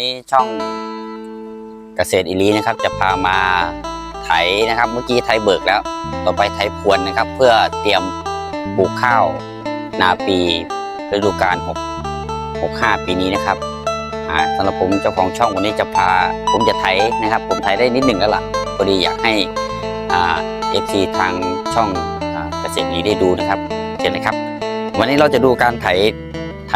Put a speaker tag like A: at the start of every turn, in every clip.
A: นี้ช่องเกษตรอิลีนะครับ จะพามาไถนะครับ เมื่อกี้ไถเบิกแล้ว ต่อไปไถพรวนนะครับ เพื่อเตรียมปลูกข้าวนาปีฤดูกาล6 65 ปีนี้นะครับสำหรับผมเจ้าของช่องวันนี้จะพาผมจะไถนะครับ ผมไถได้นิดหนึ่งแล้วล่ะพอดีอยากให้เอฟซีทางช่องอ่าเกษตรอิลีได้ดูนะครับเชิญเลยครับ วันนี้เราจะดูการไถไถ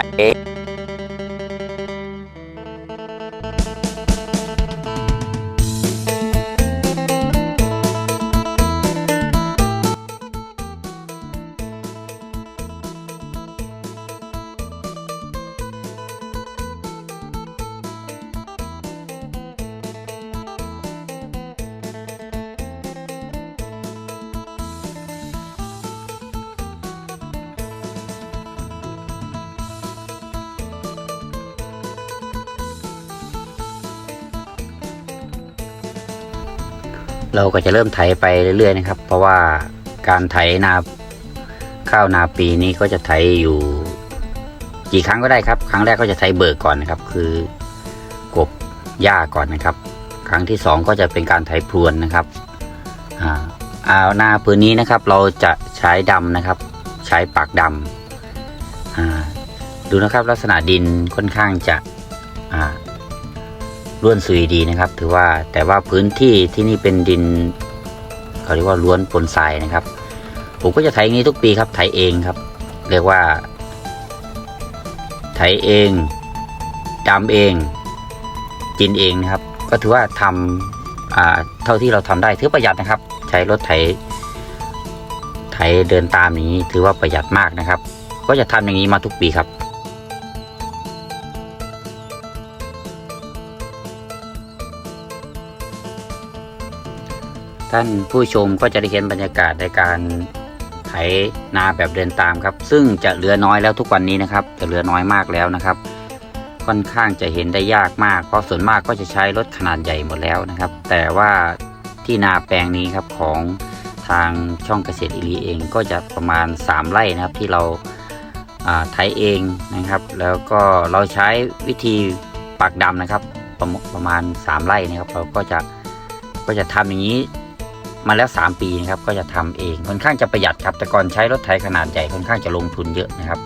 A: เราก็จะเริ่มไถไปเรื่อยๆนะครับ เพราะว่าการไถนาข้าวนาปีนี้ก็จะไถอยู่ กี่ครั้งก็ได้ครับ ครั้งแรกก็จะไถเบิกก่อนนะครับ คือกบหญ้าก่อนนะครับ ครั้งที่สองก็จะเป็นการไถพรวนนะครับอ่าอานาพื้นนี้นะครับ เราจะใช้ดำนะครับ ใช้ปากดำอ่าดูนะครับลักษณะดินค่อนข้างจะอ่า ล้วนซุยดีนะครับ ถือว่าแต่ว่าพื้นที่ที่นี่เป็นดินเขาเรียกว่าล้วนปนทรายนะครับ ผมก็จะไถอย่างนี้ทุกปีครับไถเองครับ เรียกว่า ไถเองดำเองกินเองนะครับ ก็ถือว่าทำเท่าที่เราทำได้ถือประหยัดนะครับ ใช้รถไถไถเดินตามนี้ถือว่าประหยัดมากนะครับ ก็จะทำอย่างนี้มาทุกปีครับ ท่านผู้ชมก็จะได้เห็นบรรยากาศในการไถนาแบบเดินตามครับ ซึ่งจะเหลือน้อยแล้วทุกวันนี้นะครับ จะเหลือน้อยมากแล้วนะครับ ค่อนข้างจะเห็นได้ยากมาก เพราะส่วนมากก็จะใช้รถขนาดใหญ่หมดแล้วนะครับ แต่ว่าที่นาแปลงนี้ครับของทางช่องเกษตรอิลีเองก็จะประมาณ 3 ไร่นะครับที่เราอ่าไถเองนะครับ แล้วก็เราใช้วิธีปักดำนะครับประมประมาณ 3 ไร่นะครับ เราก็จะก็จะทำอย่างนี้ มาแล้ว 3 ปีนะครับก็จะทำเองค่อนข้างจะประหยัดครับแต่ก่อนใช้รถไถขนาดใหญ่ค่อนข้างจะลงทุนเยอะนะครับ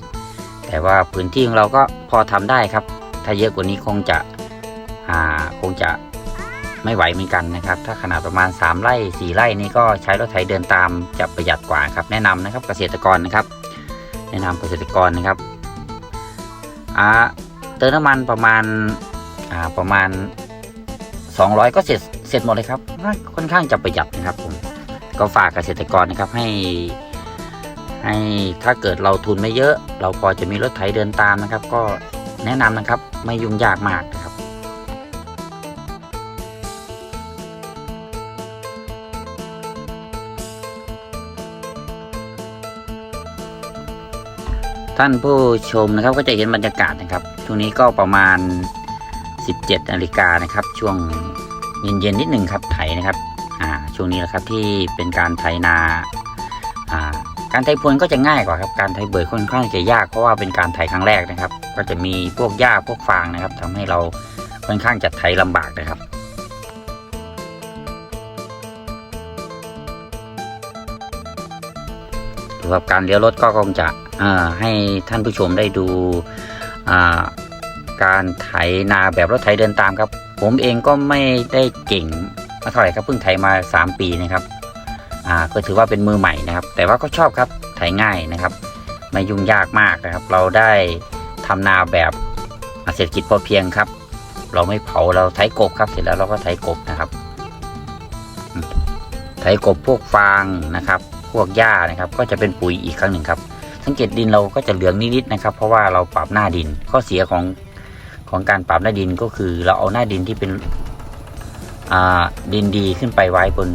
A: แต่ว่าพื้นที่ของเราก็พอทำได้ครับ ถ้าเยอะกว่านี้คงจะอ่าคงจะไม่ไหวเหมือนกันนะครับ ถ้าขนาดประมาณ 3 ไร่ 4 ไร่นี่ก็ใช้รถไถเดินตามจะประหยัดกว่าครับ แนะนำนะครับเกษตรกรนะครับ แนะนำเกษตรกรนะครับเติมน้ำมันประมาณอ่าประมาณ 200 ก็เสร็จ ร็จหมดเลยครับค่อนข้างจะประหยัดนะครับผมก็ฝากเกษตรกรนะครับให้ ให้ถ้าเกิดเราทุนไม่เยอะ เราพอจะมีรถไถเดินตามนะครับ ก็แนะนำนะครับไม่ยุ่งยากมากนะครับท่านผู้ชมนะครับก็จะเห็นบรรยากาศนะครับช่วงนี้ก็ประมาณ 17นาฬิกานะครับ ช่วง เย็นๆนิดหนึ่งครับไถนะครับอ่าช่วงนี้แหละครับที่เป็นการไถนาอ่าการไถพรวนก็จะง่ายกว่าครับการไถเบิกค่อนข้างจะยากเพราะว่าเป็นการไถครั้งแรกนะครับ ก็จะมีพวกหญ้าพวกฟางนะครับทำให้เราค่อนข้างจะไถลำบากนะครับสำหรับการเลี้ยวรถก็คงจะให้ท่านผู้ชมได้ดูการไถนาแบบรถไถเดินตามครับ ผมเองก็ไม่ได้เก่งมาเท่าไหร่ครับเพิ่งไถมา 3 ปีนะครับอ่าก็ถือว่าเป็นมือใหม่นะครับ แต่ว่าก็ชอบครับไถง่ายนะครับ ไม่ยุ่งยากมากนะครับ เราได้ทำนาแบบเศรษฐกิจพอเพียงครับ เราไม่เผาเราไถกบครับ เสร็จแล้วเราก็ไถกบนะครับไถกบพวกฟางนะครับ พวกหญ้านะครับ ก็จะเป็นปุ๋ยอีกครั้งหนึ่งครับ สังเกตดินเราก็จะเหลืองนิดๆนะครับ เพราะว่าเราปรับหน้าดินข้อเสียของ ของการปรับหน้าดินก็คือ เราเอาหน้าดินที่เป็นดินดีขึ้นไปไว้บน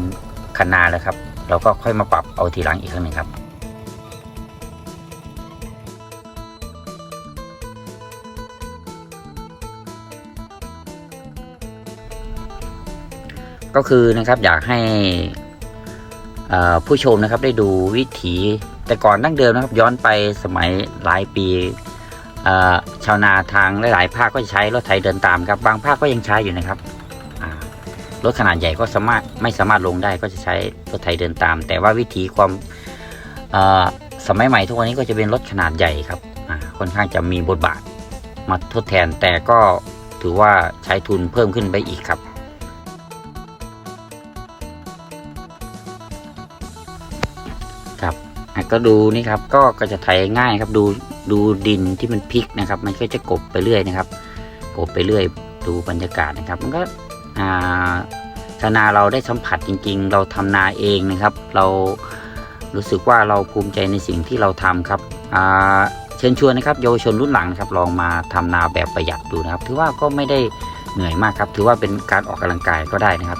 A: คันนาแล้วครับ เราก็ค่อยมาปรับเอาทีหลังอีกครั้งหนึ่งครับก็คือนะครับอยากให้ผู้ชมนะครับได้ดูวิถีแต่ก่อนดั้งเดิมนะครับ ย้อนไปสมัยหลายปี ชาวนาทางหลาย ๆ ภาคก็ใช้รถไถเดินตามครับ บางภาคก็ยังใช้อยู่นะครับรถขนาดใหญ่ก็สามารถไม่สามารถลงได้ก็จะใช้รถไถเดินตาม แต่ว่าวิธีความสมัยใหม่ทุกวันนี้ก็จะเป็นรถขนาดใหญ่ครับค่อนข้างจะมีบทบาทมาทดแทนแต่ก็ถือว่าใช้ทุนเพิ่มขึ้นไปอีกครับ ก็ดูนี่ครับก็ก็จะไถง่ายครับดูดูดินที่มันพลิกนะครับ มันก็จะกบไปเรื่อยนะครับ กบไปเรื่อยดูบรรยากาศนะครับ มันก็อาชาวนาเราได้สัมผัสจริง ๆ เราทำนาเองนะครับ เรารู้สึกว่าเราภูมิใจในสิ่งที่เราทำครับอาเชิญชวนนะครับเยาวชนรุ่นหลังครับลองมาทำนาแบบประหยัดดูนะครับ ถือว่าก็ไม่ได้เหนื่อยมากครับ ถือว่าเป็นการออกกำลังกายก็ได้นะครับ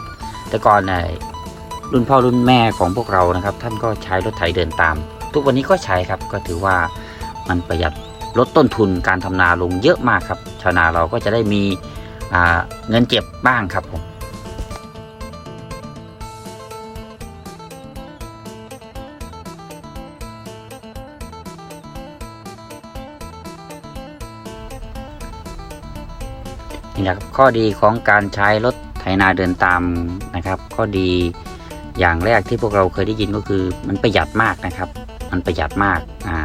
A: แต่ก่อนเนี่ยรุ่นพ่อรุ่นแม่ของพวกเรานะครับ ท่านก็ใช้รถไถเดินตาม ทุกวันนี้ก็ใช้ครับก็ถือว่ามันประหยัดลดต้นทุนการทำนาลงเยอะมากครับ ชาวนาเราก็จะได้มีเงินเก็บบ้างครับผมนี่แหละครับข้อดีของการใช้รถไถนาเดินตามนะครับ ข้อดีอย่างแรกที่พวกเราเคยได้ยินก็คือมันประหยัดมากนะครับ มันประหยัดมากอ่า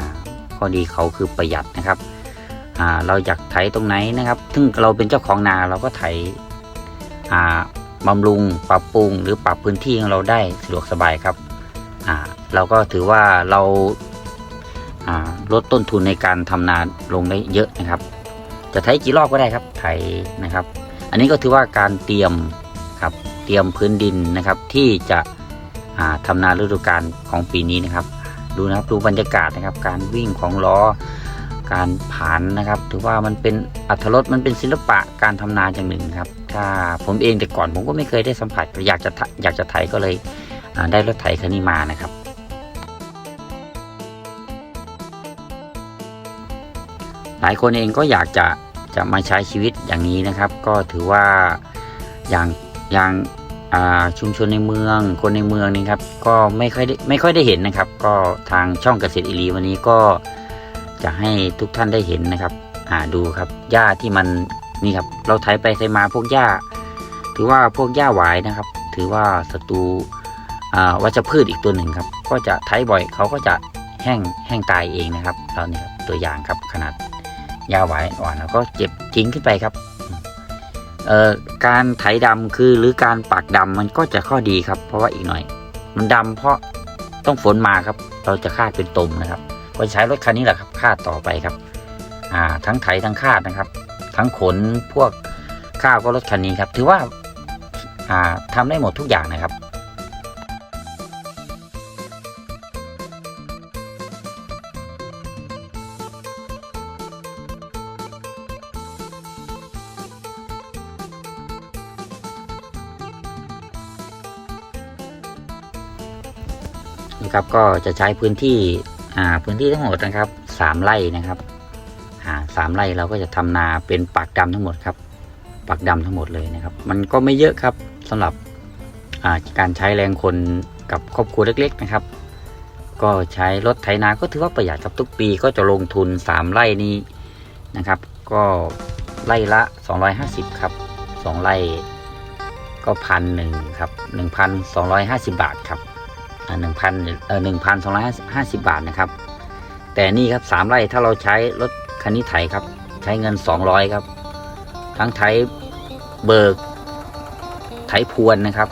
A: ข้อดีเขาคือประหยัดนะครับอ่าเราอยากไถตรงไหนนะครับ ซึ่งเราเป็นเจ้าของนาเราก็ไถอ่าบำรุงปรับปรุง หรือปรับพื้นที่ของเราได้สะดวกสบายครับอ่าเราก็ถือว่าเราอ่าลดต้นทุนในการทำนาลงได้เยอะนะครับ จะไถกี่รอบก็ได้ครับไถนะครับ อันนี้ก็ถือว่าการเตรียมครับเตรียมพื้นดินนะครับที่จะอ่าทำนาฤดูกาลของปีนี้นะครับ ดูนะครับดูบรรยากาศนะครับ การวิ่งของล้อการผ่านนะครับ ถือว่ามันเป็นอัตรสมันเป็นศิลปะการทำนาอย่างหนึ่งครับ ถ้าผมเองแต่ก่อนผมก็ไม่เคยได้สัมผัสอยากจะอยากจะไถก็เลยได้รถไถคันนี้มานะครับ หลายคนเองก็อยากจะจะมาใช้ชีวิตอย่างนี้นะครับ ก็ถือว่าอย่างอย่าง ชุมชนในเมือง คนในเมืองนี่ครับก็ไม่ค่อยได้ไม่ค่อยได้เห็นนะครับ ก็ทางช่องเกษตรอิรีวันนี้ก็จะให้ทุกท่านได้เห็นนะครับอ่าดูครับหญ้าที่มันนี่ครับ เราไถไปไถมาพวกหญ้า ถือว่าพวกหญ้าหวายนะครับ ถือว่าศัตรูอ่าวัชพืชอีกตัวหนึ่งครับ ก็จะไถบ่อยเขาก็จะแห้งแห้งตายเองนะครับเราเนี่ยครับตัวอย่างครับขนาดยาหวายอ่อนแล้วก็เก็บทิ้งขึ้นไปครับ การไถดำคือหรือการปักดำมันก็จะข้อดีครับ เพราะว่าอีกหน่อย มันดำเพราะต้องฝนมาครับ เราจะคาดเป็นตมนะครับก็ใช้รถคันนี้แหละครับคาดต่อไปครับ อ่า ทั้งไถทั้งคาดนะครับ ทั้งขนพวกข้าวก็รถคันนี้ครับ ถือว่าอ่าทำได้หมดทุกอย่างนะครับ นะครับ ก็จะใช้พื้นที่อ่าพื้นที่ทั้งหมดนะครับสามไร่นะครับอ่าสามไร่เราก็จะทำนาเป็นปักดำทั้งหมดครับปักดำทั้งหมดเลยนะครับ มันก็ไม่เยอะครับสำหรับอ่าการใช้แรงคนกับครอบครัวเล็ก ๆนะครับ ก็ใช้รถไถนาก็ถือว่าประหยัดครับทุกปีก็จะลงทุนสามไร่นี้นะครับ ก็ไร่ละ 250 ครับสองไร่ก็พันหนึ่งครับหนึ่งพันสองร้อยห้าสิบบาทครับ หนึ่งพันเอ่อหนึ่งพันสองร้อยห้าสิบบาทนะครับ แต่นี่ครับสามไร่ถ้าเราใช้รถคันนี้ไถครับ ใช้เงินสองร้อยครับ ทั้งไถเบิก ไถพวนนะครับ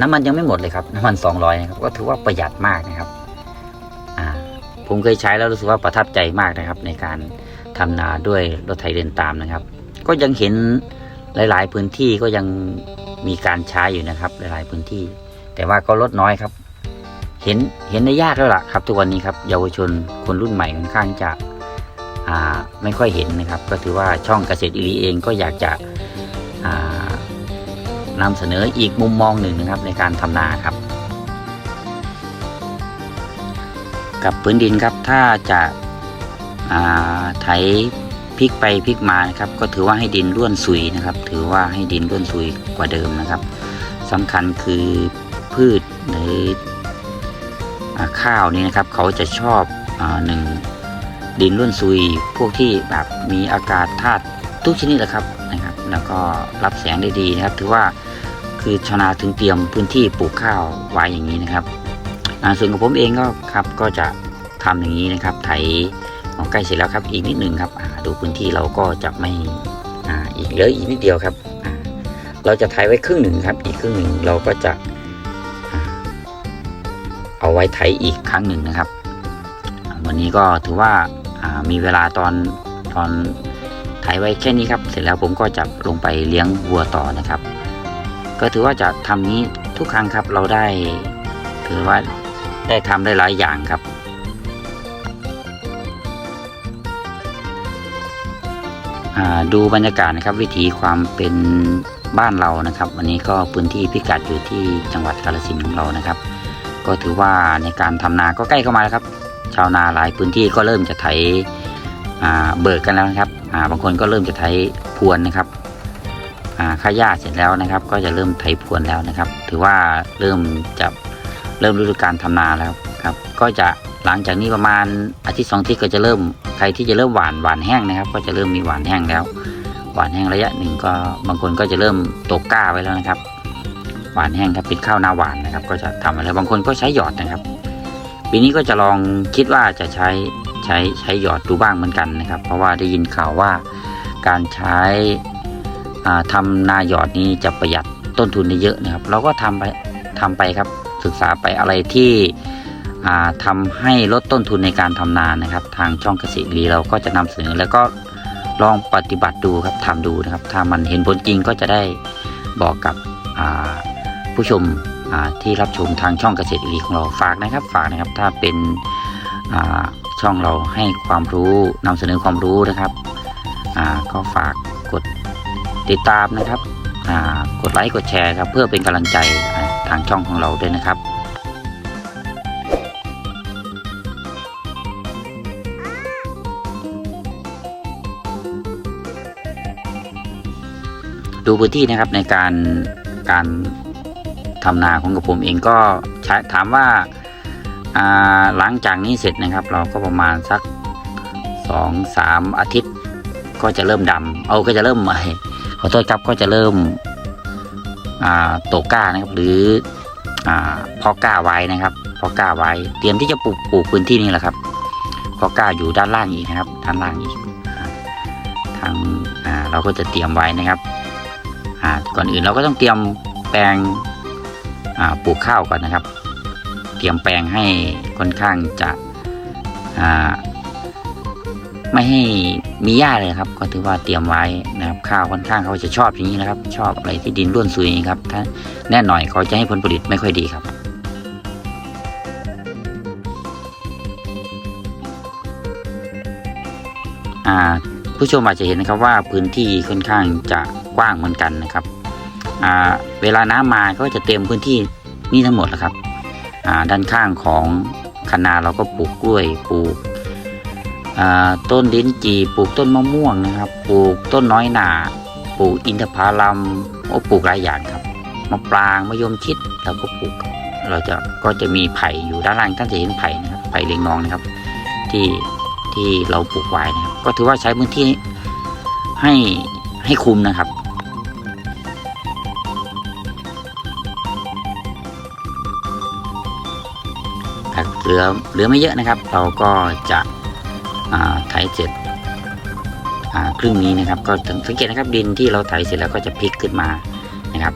A: น้ำมันยังไม่หมดเลยครับ น้ำมันสองร้อยนะครับ ก็ถือว่าประหยัดมากนะครับอ่าผมเคยใช้แล้วรู้สึกว่าประทับใจมากนะครับ ในการทำนาด้วยรถไถเดินตามนะครับ ก็ยังเห็นหลาย ๆ พื้นที่ก็ยังมีการใช้อยู่นะครับ หลาย ๆ พื้นที่ แต่ว่าก็ลดน้อยครับ เห็นเห็นได้ยากแล้วล่ะครับทุกวันนี้ครับเยาวชนคนรุ่นใหม่ค่อนข้างจะไม่ค่อยเห็นนะครับ ก็ถือว่าช่องเกษตรอิรีเองก็อยากจะอ่านำเสนออีกมุมมองหนึ่งนะครับในการทำนาครับ กับพื้นดินครับถ้าจะาไถพลิกไปพลิกมานะครับ ก็ถือว่าให้ดินร่วนซุยนะครับ ถือว่าให้ดินร่วนซุยกว่าเดิมนะครับสำคัญคือพืชหรือ ข้าวนี่นะครับเขาจะชอบอหนึ่งดินร่วนซุย พวกที่แบบมีอากาศธาตุทุกชนิดแหละครับนะครับ แล้วก็รับแสงได้ดีนะครับ ถือว่าคือชาวนาถึงเตรียมพื้นที่ปลูกข้าวไว้อย่างนี้นะครับส่วนของผมเองก็ครับก็จะทำอย่างนี้นะครับ ไถของใกล้เสร็จแล้วครับ อีกนิดหนึ่งครับดูพื้นที่เราก็จะไม่อ,อีกเหลืออีกนิดเดียวครับ เราจะไถไว้ครึ่งหนึ่งครับ อีกครึ่งหนึ่งเราก็จะ เอาไว้ไถอีกครั้งหนึ่งนะครับ วันนี้ก็ถือว่าามีเวลาตอนตอนไถไว้แค่นี้ครับ เสร็จแล้วผมก็จะลงไปเลี้ยงวัวต่อนะครับ ก็ถือว่าจะทำนี้ทุกครั้งครับเราได้ถือว่าได้ทำได้หลายอย่างครับดูบรรยากาศนะครับ วิถีความเป็นบ้านเรานะครับ วันนี้ก็พื้นที่พิกัดอยู่ที่จังหวัดกาฬสินธุ์ของเรานะครับ ก็ถือว่าในการทำนาก็ใกล้เข้ามาแล้วครับ ชาวนาหลายพื้นที่ก็เริ่มจะไถเบิกกันแล้วนะครับาบางคนก็เริ่มจะไถพรวนนะครับอ่าค่าหญ้าเสร็จแล้วนะครับ ก็จะเริ่มไถพรวนแล้วนะครับ ถือว่าเริ่มจะเริ่มฤดูการทำนาแล้วครับ ก็จะหลังจากนี้ประมาณอาทิตย์สองอาทิตย์ก็จะเริ่มใครที่จะเริ่มหวานหวานแห้งนะครับ ก็จะเริ่มมีหวานแห้งแล้ว หวานแห้งระยะหนึ่งก็บางคนก็จะเริ่มตกก้าไว้แล้วนะครับ หวานแห้งครับเป็นข้าวหน้าหวานนะครับ ก็จะทำอะไรบางคนก็ใช้หยอดนะครับ ปีนี้ก็จะลองคิดว่าจะใช้ใช้ใช้หยอดดูบ้างเหมือนกันนะครับ เพราะว่าได้ยินข่าวว่าการใช้อ่าทำนาหยอดนี้จะประหยัดต้นทุนได้เยอะนะครับ เราก็ทำไปทำไปครับศึกษาไปอะไรที่อ่าทำให้ลดต้นทุนในการทำนานะครับ ทางช่องเกษตรรีเราก็จะนำเสนอแล้วก็ลองปฏิบัติดูครับทำดูนะครับ ถ้ามันเห็นผลจริงก็จะได้บอกกับ ผู้ชมที่รับชมทางช่องเกษตรอีรีของเราฝากนะครับ ฝากนะครับถ้าเป็นช่องเราให้ความรู้นำเสนอความรู้นะครับก็ฝากกดติดตามนะครับกดไลค์กดแชร์ครับเพื่อเป็นกำลังใจทางช่องของเราด้วยนะครับดูพื้นที่นะครับในการการ ทำนาของกับผมเองก็ใช้ถามว่าหลังจากนี้เสร็จนะครับ เราก็ประมาณสักสองสามอาทิตย์ ก็จะเริ่มดำเอาก็จะเริ่มใหม่ขอโทษครับก็จะเริ่มโตกล้านะครับ หรืออพอก้าไว้นะครับพอก้าไว้ เตรียมที่จะปลูกปลูกพื้นที่นี้แหละครับพอก้าอยู่ด้านล่างอีกนะครับ ด้านล่างอีกทางเราก็จะเตรียมไว้นะครับก่อนอื่นเราก็ต้องเตรียมแปลง ปลูกข้าวก่อนนะครับ เตรียมแปลงให้ค่อนข้างจะไม่ให้มีหญ้าเลยครับ ก็ถือว่าเตรียมไว้นะครับข้าวค่อนข้างเขาจะชอบอย่างนี้นะครับ ชอบอะไรที่ดินร่วนซุยครับ ถ้าแน่หน่อยเขาจะให้ผลผลิตไม่ค่อยดีครับผู้ชมอาจจะเห็นนะครับว่าพื้นที่ค่อนข้างจะกว้างเหมือนกันนะครับ เวลาน้ำมาก็จะเต็มพื้นที่นี่ทั้งหมดแหละครับด้านข้างของคะนาเราก็ปลูกกล้วยปลูกต้นลิ้นจี่ปลูกต้นมะม่วงนะครับ ปลูกต้นน้อยหนาปลูกอินทผลัมโอ้ปลูกหลายอย่างครับมะปรางมะยมชิดเราก็ปลูก เราจะก็จะมีไผ่อยู่ด้านล่างท่านจะเห็นไผ่นะครับไผ่เลียงนองนะครับ ที่ที่เราปลูกไว้นะครับ ก็ถือว่าใช้พื้นที่ให้ให้คุ้มนะครับ เหลือเหลือไม่เยอะนะครับ เราก็จะอ่าไถเสร็จครึ่งนี้นะครับ ก็สังเกตนะครับดินที่เราไถเสร็จแล้วก็จะพลิกขึ้นมานะครับ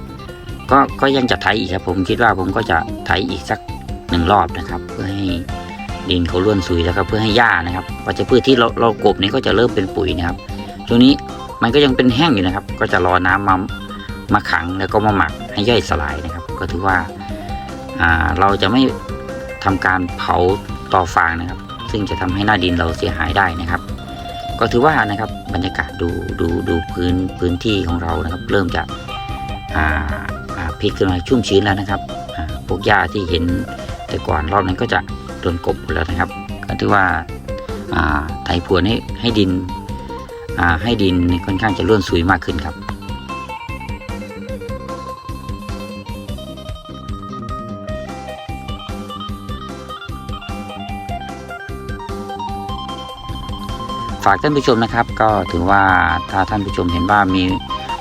A: ก็ก็ยังจะไถอีกครับ ผมคิดว่าผมก็จะไถอีกสักหนึ่งรอบนะครับ เพื่อให้ดินเขาร่วนซุยแล้วก็เพื่อให้หญ้านะครับวัชพืชที่เราเรากบนี้ก็จะเริ่มเป็นปุ๋ยนะครับช่วงนี้มันก็ยังเป็นแห้งอยู่นะครับ ก็จะรอน้ำมามาขังแล้วก็มาหมักให้ย่อยสลายนะครับ ก็ถือว่าอ่าเราจะไม่ ทำการเผาต่อฟางนะครับ ซึ่งจะทำให้หน้าดินเราเสียหายได้นะครับ ก็ถือว่านะครับบรรยากาศดูดูดูพื้นพื้นที่ของเรานะครับ เริ่มจะอ่าอ่าพลิกขึ้นมาชุ่มชื้นแล้วนะครับพวกหญ้าที่เห็นแต่ก่อนรอบนั้นก็จะโดนกบแล้วนะครับ ก็ถือว่าอ่าไถพรวนให้ให้ดินอ่าให้ดินค่อนข้างจะร่วนซุยมากขึ้นครับ ฝากท่านผู้ชมนะครับ ก็ถือว่าถ้าท่านผู้ชมเห็นว่ามี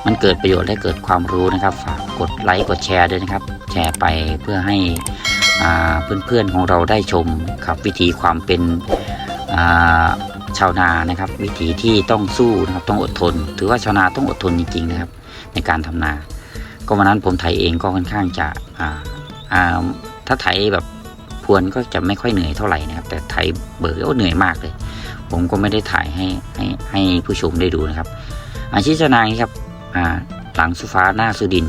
A: มันเกิดประโยชน์และเกิดความรู้นะครับ ฝากกดไลค์กดแชร์ด้วยนะครับ แชร์ไปเพื่อให้เพื่อนๆของเราได้ชมครับ วิธีความเป็นชาวนานะครับ วิธีที่ต้องสู้นะครับต้องอดทน ถือว่าชาวนาต้องอดทนจริงๆนะครับ ในการทำนา ก็วันนั้นผมไถเองก็ค่อนข้างจะถ้าไถแบบพรวนก็จะไม่ค่อยเหนื่อยเท่าไหร่นะครับ แต่ไถเบิกก็เหนื่อยมากเลย ผมก็ไม่ได้ถ่ายให้ให้ให้ผู้ชมได้ดูนะครับ อาชีพชาวนานี่ครับอ่าหลังสุฟ้าหน้าสุดิน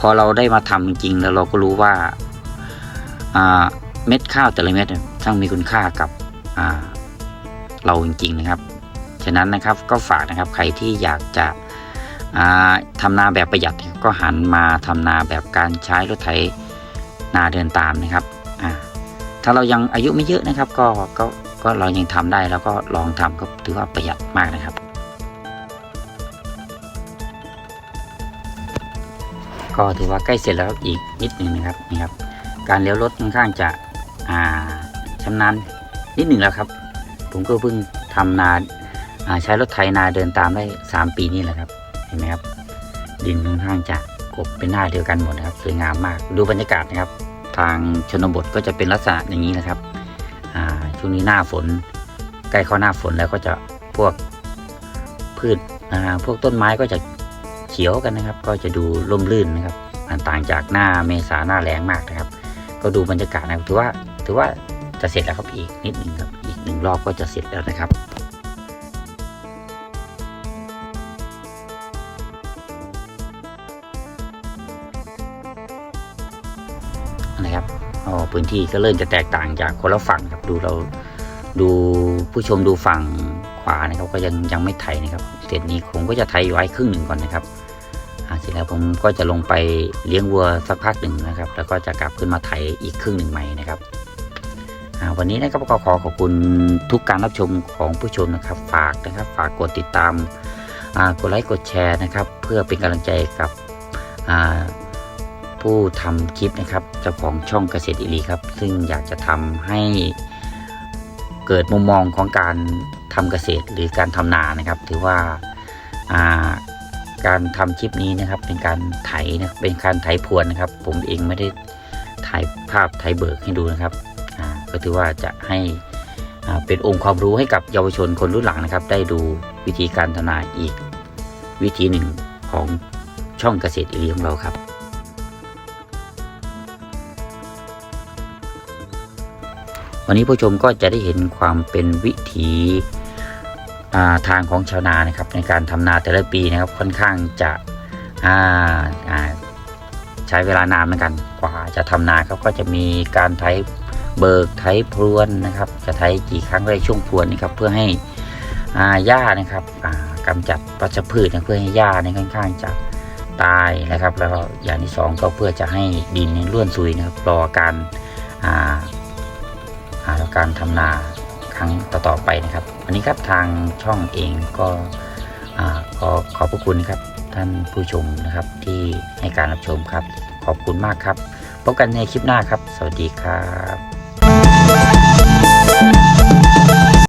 A: พอเราได้มาทำจริงแล้วเราก็รู้ว่าอ่าเม็ดข้าวแต่ละเม็ดเนี่ยช่างมีคุณค่ากับอ่าเราจริงๆนะครับ ฉะนั้นนะครับก็ฝากนะครับใครที่อยากจะอ่าทำนาแบบประหยัดก็หันมาทำนาแบบการใช้รถไถนาเดินตามนะครับอ่าถ้าเรายังอายุไม่เยอะนะครับ ก็ก็ ก็เรายังทำได้แล้วก็ลองทำก็ถือว่าประหยัดมากนะครับ ก็ถือว่าใกล้เสร็จแล้วอีกนิดหนึ่งนะครับนี่ครับ การเลี้ยวรถค่อนข้างจะอ่าชำนาญนิดหนึ่งแล้วครับ ผมก็เพิ่งทำนาอ่าใช้รถไถนาเดินตามได้ 3 ปีนี่แหละครับ เห็นไหมครับ ดินค่อนข้างจะกบเป็นหน้าเดียวกันหมดนะครับสวยงามมาก ดูบรรยากาศนะครับ ทางชนบทก็จะเป็นลักษณะอย่างนี้นะครับ ช่วงนี้หน้าฝน ใกล้เข้าหน้าฝนแล้วก็จะพวกพืชพวกต้นไม้ก็จะเขียวกันนะครับ ก็จะดูร่มรื่นนะครับต่างจากหน้าเมษาหน้าแรงมากนะครับ ก็ดูบรรยากาศนะถือว่าถือว่าจะเสร็จแล้วครับอีกนิดหนึ่งครับอีกหนึ่งรอบก็จะเสร็จแล้วนะครับ พื้นที่ก็เริ่มจะแตกต่างจากคนละฝั่งครับดูเราดูผู้ชมดูฝั่งขวานะครับก็ยังยังไม่ไถนะครับเสร็จนี้ผมก็จะไถอยู่ไว้ครึ่งหนึ่งก่อนนะครับเสร็จแล้วผมก็จะลงไปเลี้ยงวัวสักพักหนึ่งนะครับ แล้วก็จะกลับขึ้นมาไถอีกครึ่งหนึ่งใหม่นะครับวันนี้นะครับก็ขอขอบคุณทุกการรับชมของผู้ชมนะครับฝากนะครับ ฝากกดติดตามกดไลค์กดแชร์นะครับ เพื่อเป็นกำลังใจกับ ผู้ทำคลิปนะครับเจ้าของช่องเกษตรอิลีครับ ซึ่งอยากจะทำให้เกิดมุมมองของการทำเกษตรหรือการทำนานะครับ ถือว่าาการทำคลิปนี้นะครับ เป็นการไถนะเป็นการไถพวนนะครับ ผมเองไม่ได้ถ่ายภาพไถเบิกให้ดูนะครับก็ถือว่าจะให้เป็นองค์ความรู้ให้กับเยาวชนคนรุ่นหลังนะครับ ได้ดูวิธีการทำนาอีกวิธีหนึ่งของช่องเกษตรอิลีของเราครับ วันนี้ผู้ชมก็จะได้เห็นความเป็นวิถีาทางของชาวนานะครับ ในการทำนาแต่ละปีนะครับค่อนข้างจะใช้เวลานานเหมือนกันกว่าจะทำนาครับก็จะมีการไถเบิกไถพรวนนะครับ จะไถกี่ครั้งในช่วงพรวนนะครับเพื่อให้หญ้านะครับอ่ากำจัดวัชพืชนะเพื่อให้หญ้าเนี่ยค่อนข้างจะตายนะครับ แล้วอย่างที่สองก็เพื่อจะให้ดินเนี่ยร่วนซุยนะครับรอการอ่าหา การทำนาครั้งต่อๆไปนะครับ วันนี้ครับทางช่องเองก็ขอขอบพระคุณครับท่านผู้ชมนะครับที่ให้การรับชมครับ ขอบคุณมากครับพบกันในคลิปหน้าครับ สวัสดีครับ